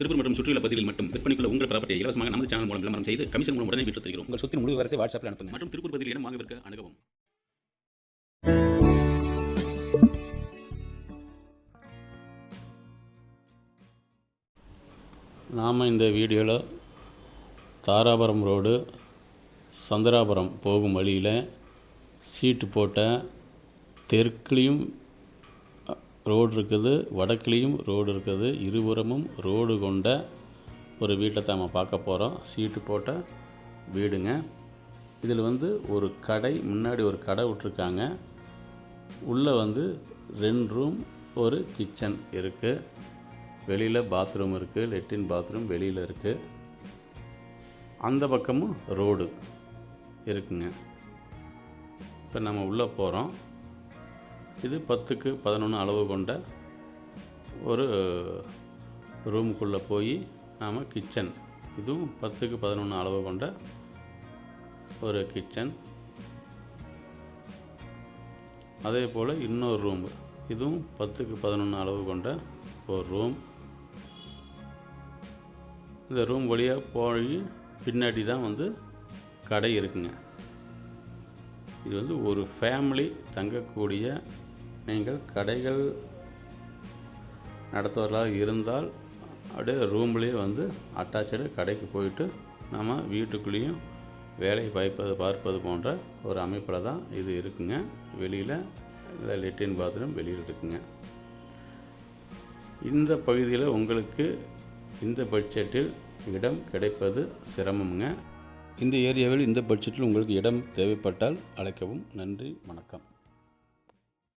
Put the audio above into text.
திருப்பூர் மற்றும் சுற்றியுள்ள பகுதிகளில் மட்டும் விற்பனைக்குள்ள உங்கள் ப்ராப்பர்ட்டியை இலவசமாக நமது சேனல் மூலம் விளம்பரம் செய்து கமிஷன் மூலம் உடனே விட்டு தருகிறோம். உங்கள் சொத்தின் முழு விவரத்தை வாட்ஸ்அப்பில் அனுப்புங்க மற்றும் திருப்பூர் பகுதியில் இடம் வாங்க விற்க அணுகவும். நாம் இந்த வீடியோவில் தாராபுரம் ரோடு சந்திராபுரம் போகும் வழியில் சீட்டு போட்ட தெற்குலேயும் ரோடு இருக்குது வடக்குலேயும் ரோடு இருக்குது. இருபுறமும் ரோடு கொண்ட ஒரு வீட்டை தான் நம்ம பார்க்க போகிறோம் சீட்டு போட்ட வீடுங்க. இதில் வந்து ஒரு கடை முன்னாடி ஒரு கடை விட்ருக்காங்க உள்ளே வந்து ரெண்டு ரூம் ஒரு கிச்சன் இருக்குது வெளியில் பாத்ரூம் இருக்குது லெட்டின் பாத்ரூம் வெளியில் இருக்குது அந்த பக்கமும் ரோடு இருக்குங்க. இப்போ நம்ம உள்ளே போகிறோம் இது பத்துக்கு பதினொன்று அளவு கொண்ட ஒரு ரூமுக்குள்ளே போய் நாம் கிச்சன் இதுவும் பத்துக்கு பதினொன்று அளவு கொண்ட ஒரு கிச்சன் அதே போல் இன்னொரு ரூம் இதுவும் பத்துக்கு பதினொன்று அளவு கொண்ட ஒரு ரூம் இந்த ரூம் வழியாக போய் பின்னாடி தான் வந்து கடை இருக்குங்க. இது வந்து ஒரு ஃபேமிலி தங்கக்கூடிய நீங்கள் கடைகள் நடத்துவர்களாக இருந்தால் அப்படியே ரூம்லேயே வந்து அட்டாச்சு கடைக்கு போயிட்டு நம்ம வீட்டுக்குள்ளேயும் வேலை பார்ப்பது பார்ப்பது போன்ற ஒரு அமைப்பில் தான் இது இருக்குங்க. வெளியில் இந்த லெட்டின் பாத்ரூம் வெளியில் இருக்குங்க. இந்த பகுதியில் உங்களுக்கு இந்த பட்ஜெட்டில் இடம் கிடைப்பது சிரமம்ங்க. இந்த ஏரியாவில் இந்த பட்ஜெட்டில் உங்களுக்கு இடம் தேவைப்பட்டால் அழைக்கவும். நன்றி வணக்கம்.